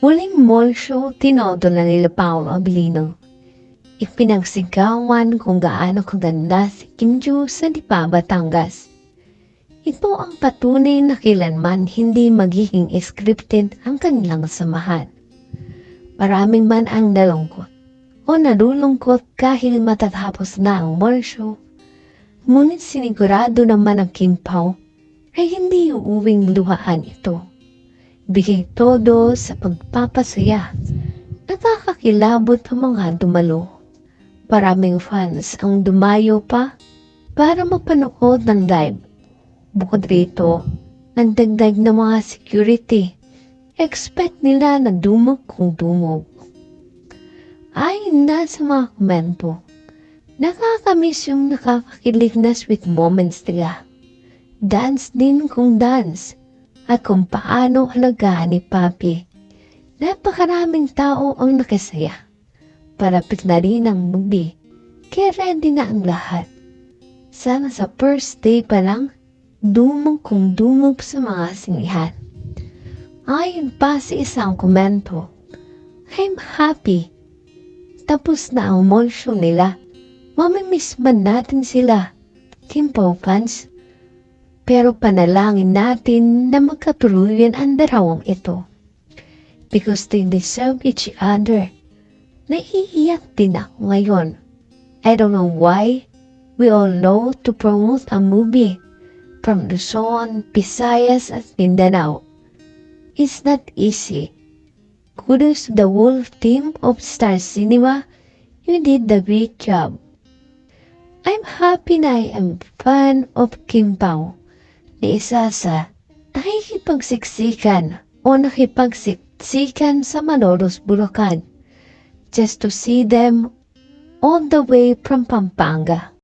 Muling mall show, tinodo na nila Paolo Abilino. Ipinagsigawan kung gaano kaganda si Kim Joo sa Lipa, Batangas. Ito ang patunay na kailanman hindi magiging scripted ang kanilang samahan. Maraming man ang nalungkot o nalulungkot kahit matatapos na ang mall show. Ngunit sinigurado naman ang Kim Pao ay hindi uuwing luhaan ito. Bigay todo sa pagpapasaya. Nakakakilabot ang mga dumalo. Maraming fans ang dumayo pa para mapanood ng live. Bukod rito, ang dagdag ng mga security. Expect nila na dumog kung dumog. Ayon na sa mga komento, nakakamiss yung nakakakilig na sweet moments nila. Dance din kung dance at kung paano halagaan ni Papi. Napakaraming tao ang nakasaya. Parapit na rin ang movie, kaya ready na ang lahat. Sana sa first day pa lang, dumog kung dumog sa mga sinihan. Ayon pa sa isang komento, I'm happy. Tapos na ang mall show nila. Mamimiss man natin sila. Kimpo fans. Pero panalangin natin na magkatuluyan ang darawang ito. Because they deserve each other. Naiiyak din ako ngayon. I don't know why. We all know to promote a movie from Luzon, Visayas at Mindanao. It's not easy. Kudos to the whole team of Star Cinema. You did the great job. I'm happy na I am fan of Kim Pao ni isa sa nakikipagsiksikan o nakipagsiksikan sa Malolos, Bulacan just to see them all the way from Pampanga.